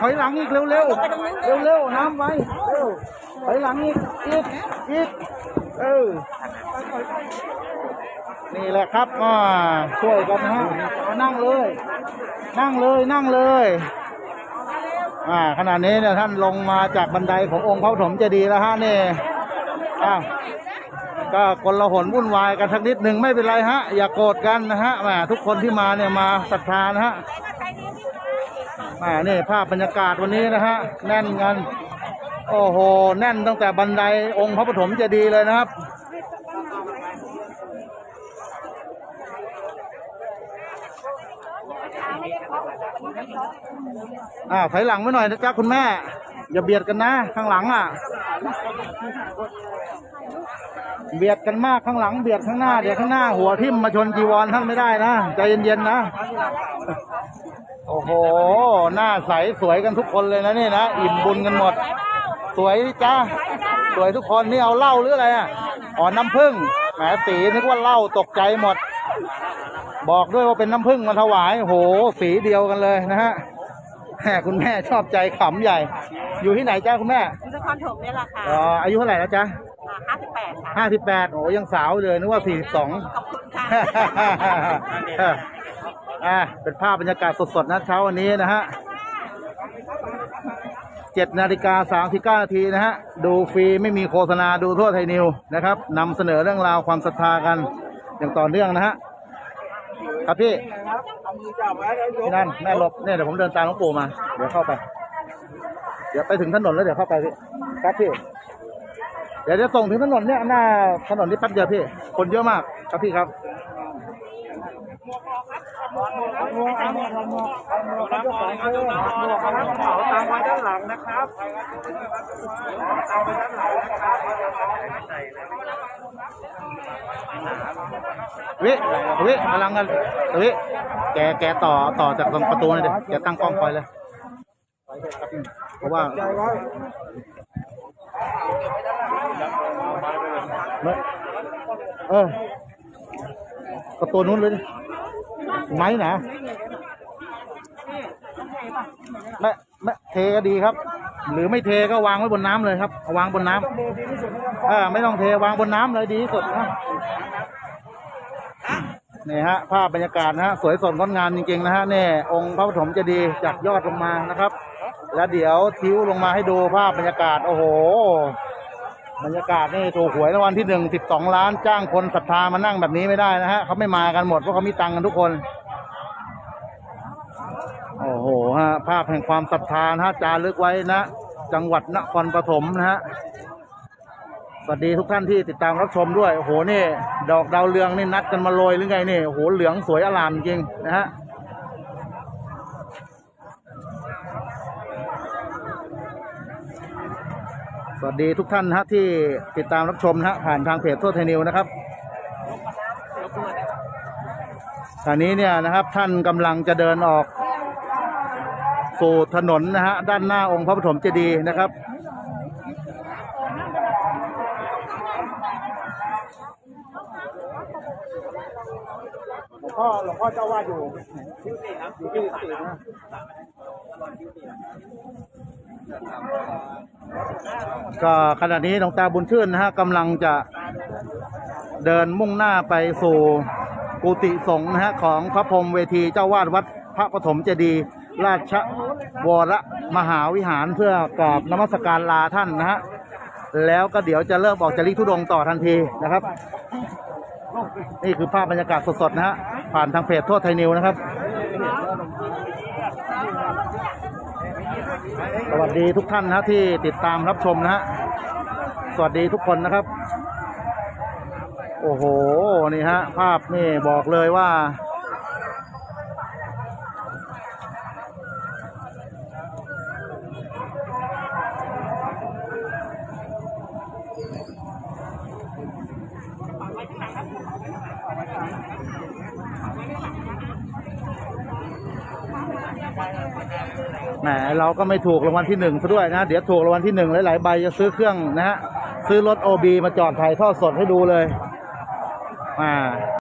ถอยหลังอีกเร็วเร็วเร็วเร็วน้ำไว้เร็วถอยหลังอีกอีกอีกเออนี่แหละครับอ่าช่วยกันนะฮะนั่งเลย นั่งเลยนั่งเลยอ่าขณะนี้เนี่ยท่านลงมาจากบันไดขององค์พระปฐมเจดีย์แล้วฮะนี่อ้าวก็กละหนวุ่นวายกันสักนิดหนึ่งไม่เป็นไรฮะ อย่าโกรธกันนะฮะแหมทุกคนที่มาเนี่ยมาศรัทธานะฮะ แหมนี่ภาพบรรยากาศวันนี้นะฮะแน่นกันโอ้โหแน่นตั้งแต่บันไดองค์พระปฐมเจดีย์เลยนะครับอ่าถอยหลังไว้หน่อยนะจ๊ะคุณแม่ อย่าเบียดกันนะ ข้างหลังอะ เบียดกันมากข้างหลังเบียดข้างหน้าเดี๋ยวข้างหน้าหัวทิ่มมาชนจีวรท่านไม่ได้นะใจเย็นๆนะ โอ้โห หน้าใสสวยกันทุกคนเลยนะนี่นะ อิ่มบุญกันหมด สวยจ้าสวยทุกคนนี่เอาเหล้าหรืออะไรอะอ๋อน้ำผึ้งแหมสีนึกว่าเหล้าตกใจหมด บอกด้วยว่าเป็นน้ำผึ้งมาถวายโอ้โห สีเดียวกันเลยนะฮะแหมคุณแม่ชอบใจขำใหญ่ อยู่ที่ไหนจ้าคุณแม่นครถมนี่แหละค่ะอ๋ออายุเท่าไหร่แล้วจ๊ะห้าสิบแปดค่ะห้าสิบแปดโอ้ยังสาวเลยนึกว่าสี่สิบสองขอบคุณค่ะ อ่าเป็นภาพบรรยากาศสดๆนะเช้าวันนี้นะฮะเจ็ดนาฬิกาสามสิบเก้านาทีนะฮะ ดูฟรีไม่มีโฆษณาดูทั่วไทยนิวนะครับนำเสนอเรื่องราวความศรัทธากันอย่างต่อเนื่องนะฮะ ครับพี่พี่นั่นแม่หลบเนี่ยเดี๋ยวผมเดินตามหลวงปู่มา เดี๋ยวเข้าไป เดี๋ยวไปถึงถนนแล้วเดี๋ยวเข้าไปพี่ครับพี่ เดี๋ยวจะส่งถึงถนนเนี่ยหน้าถนนนี่แป๊บเดียวพี่ คนเยอะมากครับพี่ครับ ตามไว้ด้านหลังนะครับวิวิกำลังกันวิแกแกต่อต่อจากตรงประตูนี่เดี๋ยวแกตั้งกล้องคอยเลยเพราะว่าเออประตูนู้นเลยดิไม้นะ ไม่ไม่เทก็ดีครับ หรือไม่เทก็วางไว้บนน้ำเลยครับเอาวางบนน้ำเออไม่ต้องเทวางบนน้ำเลยดีที่สุดนะนี่ฮะภาพบรรยากาศนะฮะสวยสดงดงามจริงๆนะฮะนี่องค์พระปฐมเจดีย์จากยอดลงมานะครับ แล้วเดี๋ยวทิ้วลงมาให้ดูภาพบรรยากาศโอ้โห บรรยากาศนี่ถูกหวยรางวัลที่หนึ่งสิบสองล้านจ้างคนศรัทธามานั่งแบบนี้ไม่ได้นะฮะเขาไม่มากันหมดเพราะเขามีตังค์กันทุกคน โอ้โหฮะภาพแห่งความศรัทธานะฮะจารึกไว้นะ จังหวัดนครปฐมนะฮะสวัสดีทุกท่านที่ติดตามรับชมด้วยโอ้โหนี่ ดอกดาวเรืองนี่นัดกันมาโรยหรือไงนี่โอ้โหเหลืองสวยอลามจริงนะฮะสวัสดีทุกท่านนะฮะที่ติดตามรับชมนะฮะผ่านทางเพจทั่วไทยนิวนะครับตอนนี้เนี่ยนะครับท่านกำลังจะเดินออก สู่ถนนนะฮะด้านหน้าองค์พระปฐมเจดีย์นะครับหลวงพ่อหลวงพ่อเจ้าวาดอยู่ที่สี่ครับอยู่ที่สี่นะก็ขณะนี้หลวงตาบุญชื่นนะฮะกำลังจะเดินมุ่งหน้าไปสู่กุฏิสงฆ์นะฮะของพระพรหมเวทีเจ้าวาดวัดพระปฐมเจดีย์ ราชวรมหาวิหารเพื่อกราบนมัสการลาท่านนะฮะแล้วก็เดี๋ยวจะเริ่มออกจาริกธุดงต่อทันทีนะครับ นี่คือภาพบรรยากาศสดๆนะฮะผ่านทางเพจทั่วไทยนิวนะครับ สวัสดีทุกท่านนะที่ติดตามรับชมนะฮะสวัสดีทุกคนนะครับ โอ้โหนี่ฮะภาพนี่บอกเลยว่า แหมเราก็ไม่ถูกรางวัลที่หนึ่งซะด้วยนะ เดี๋ยวถูกรางวัลที่หนึ่งหลายๆใบจะซื้อเครื่องนะฮะ ซื้อรถโอบีมาจอดถ่ายทอดสดให้ดูเลย อ่า